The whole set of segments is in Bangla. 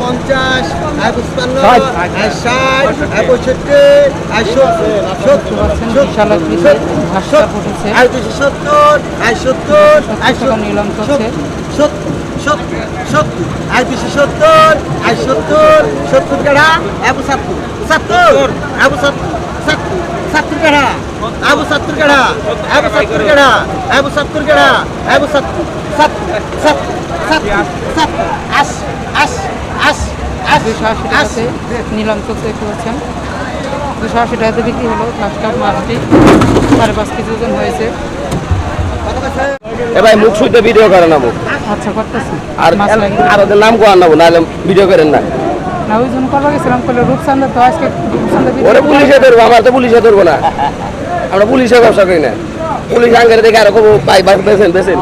পঞ্চাশ পঞ্চান্ন ষাট। পঁয়ষট্টি। সত্তর আয় সত্তর আয় আয় দুশো সত্তর আয় সত্তর সত্তর কাঠা এক সাত্তর সাত্তর এক সাত্তর সাত্তর কাঠা আবু সত্তর কাড়া? আবু সত্তর কাড়া? আবু সত্তর কাড়া? আবু সত্তর দুশো আশি টাকাতে নিলাম দুশো আশি টাকাতে বিক্রি হলো ঘাসটা মাছটি। সাড়ে পাঁচ কেজি ওজন হয়েছে। এ ভাই মুখ শুইতে ভিডিও করে নেব আচ্ছা করতেছি। আর আর ওদের নাম কোয়া নেব নাহলে ভিডিও করেন না। না ওই জন্য করবা গেছিলাম করলে রূপচান্দা তো আজকে রূপচান্দা বিক্রি ওরে পুলিশে ধরবো আমার তো পুলিশে ধরবো না। আমরা পুলিশে ব্যবসা করি না পুলিশ আঙ্গের দেখে আরও কবো পাই বার বেছেন বেছেন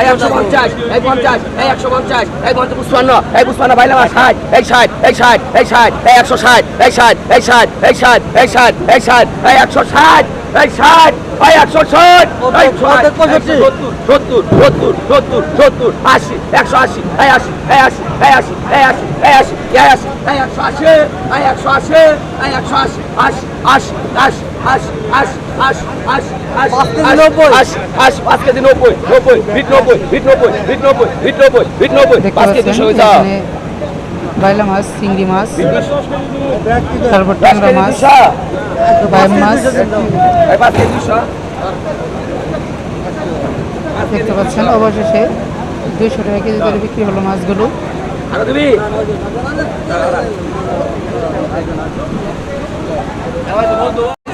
এই একশো পঞ্চাশ এই পঞ্চাশ এই একশো পঞ্চাশ এই পঞ্চাশ পুষ্পান্ন এই পুষ্পান্ন বাইলে আমার ষাট এই ষাট এই ষাট এই ষাট এই একশো ষাট এই ষাট এই ষাট এই ষাট এই ষাট এই ষাট এই একশো ষাট এই ষাট এই একশো ষাট এই ষাট সত্তর সত্তর সত্তর সত্তর সত্তর আশি একশো আশি এই আশি এই আশি এই আশি এই আশি এই আশি এই আশি এই একশো আশি এই একশো আশি এই একশো আশি আশি আশি আশি বাইলা মাছ চিংড়ি মাছ তারপর টাঙ্গা মাছ বাইম মাছ। দেখতে পাচ্ছেন অবশেষে দুইশো টাকা কেজি করে বিক্রি হলো মাছগুলো। আরও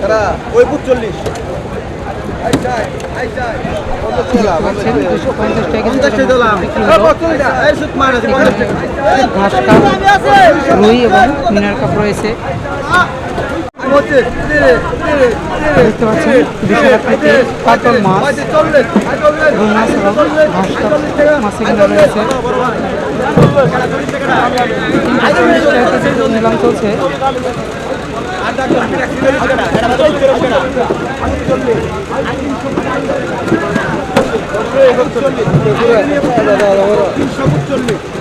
তারা ওই চল্লিশ ঘাস কাপ রুই এবং মিনার কাপ রয়েছে দেখতে পাচ্ছেন বিশাল আকৃতির পাতল মাছ এবং মাছ অভাব চল্লিশ টাকা আই নিলাম চল্লিশ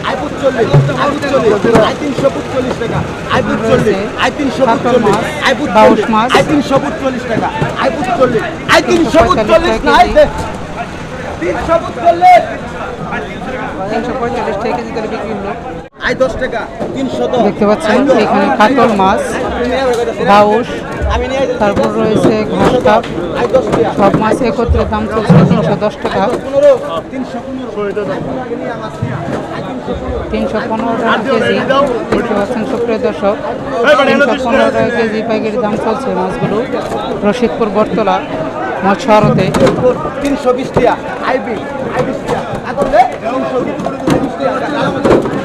আই তিনশো চল্লিশ টাকা আই তিনশো চল্লিশ আই তিনশো টাকা তিনশো কেজি করে বিক্রি দেখতে পাচ্ছেন এখানে কাতল মাছ বাউশ তারপর রয়েছে ঘাস কাপ আই দশ টাকা সব মাছ একত্রে দাম চলছে তিনশো দশ টাকা। তিনশো পনেরো টাকা কেজি। দেখতে পাচ্ছেন সুপ্রিয় দর্শক, তিনশো পনেরো টাকা কেজি পাইকারি দাম চলছে মাছগুলো। রশিদপুর, বটতলা মৎস্য আড়তে তিনশো বিশ টাকা আইবি আই বিশ টাকা আসলে তিনশো বিশ টাকা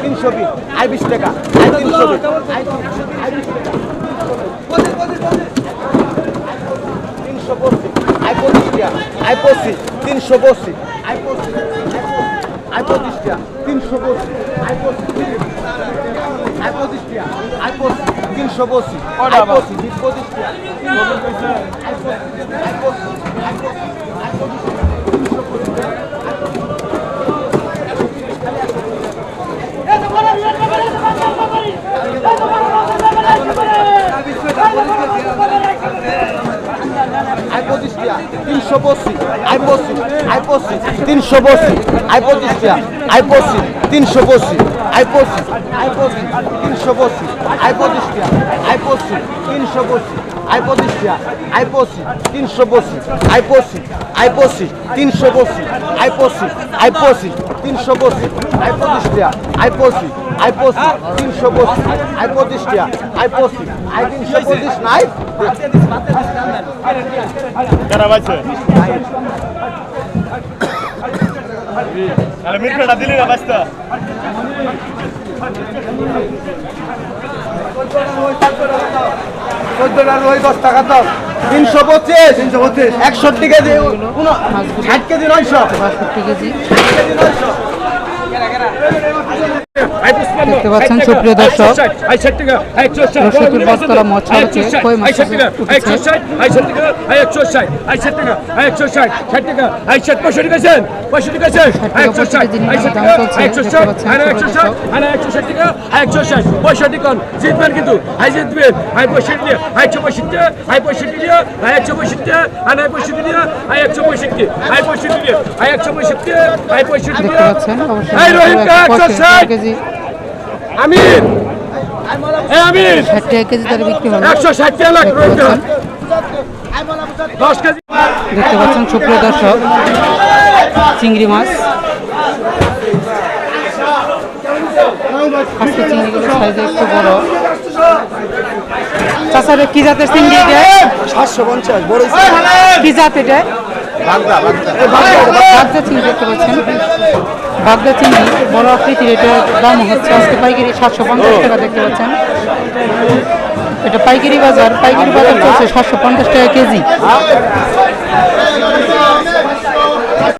তিনশো বিশ আই বিশ টাকা তিনশো বিশ আই আই বিশ টাকা তিনশো পঁচিশ আই পঁচিশ টাকা আই পঁচিশ তিনশো পঁচিশ। আই পঁচিশ আই পঁচিশ টাকা তিনশো পঁচিশ আই পঁচিশ আই পঁচিশ টাকা আই পঁচিশ। তিনশো পঁচিশ আই পঁচিশ পঁচিশ টাকা আই পঁচিশ আই পঁচিশ আই পঁচিশ আই পঁচিশ আই পঁচিশ টাকা তিনশো পঁচিশ আই পঁচিশ আই পঁচিশ তিনশো পঁচিশ আই পঁচিশ টাকা আই পঁচিশ তিনশো পঁচিশ আই পঁচিশ আই পঁচিশ তিনশো পঁচিশ আই পঁচিশ টাকা আই পঁচিশ তিনশো পঁচিশ। আই পঁচিশ টাকা আই পঁচিশ, তিনশো পঁচিশ, আই পঁচিশ আই পঁচিশ, তিনশো পঁচিশ, আই পঁচিশ আই পঁচিশ, তিনশো পঁচিশ, আই পঁচিশ টাকা আই পঁচিশ আই পঁচিশ, তিনশো পঁচিশ, আই পঁচিশ টাকা আই পঁচিশ, আই তিনশো পঁচিশ নাই? পাইছে। দিলি চোদ্দটা রুই দশ টাকা দাম। তিনশো পঁচিশ। তিনশো পঁচিশ। একষট্টি কেজি ষাট কেজি নয়শো। বাষট্টি কেজি। দেখতে পাচ্ছেন সুপ্রিয় দর্শক হচ্ছে কই মাছ দেখতে অবশ্যই। কেজি। আমির! এ আমির! ষাট টাকা কেজি তার বিক্রি হলো একশো ষাট টাকা লাখ দেখতে পাচ্ছেন দেখতে পাচ্ছেন সুপ্রিয় দর্শক চিংড়ি মাছ। আজকে চিংড়িগুলো সাইজে একটু বড়। চাষারে কি জাতের চিংড়ি এটা? সাতশো পঞ্চাশ বড় কি জাত এটা? বাগদা চিনি দেখতে পাচ্ছেন। বড় আকৃতির এটা দাম হচ্ছে, আজকে পাইকারি সাতশো পঞ্চাশ টাকা দেখতে পাচ্ছেন। এটা পাইকারি বাজার পাইকারি বাজার চলছে সাতশো পঞ্চাশ টাকা কেজি।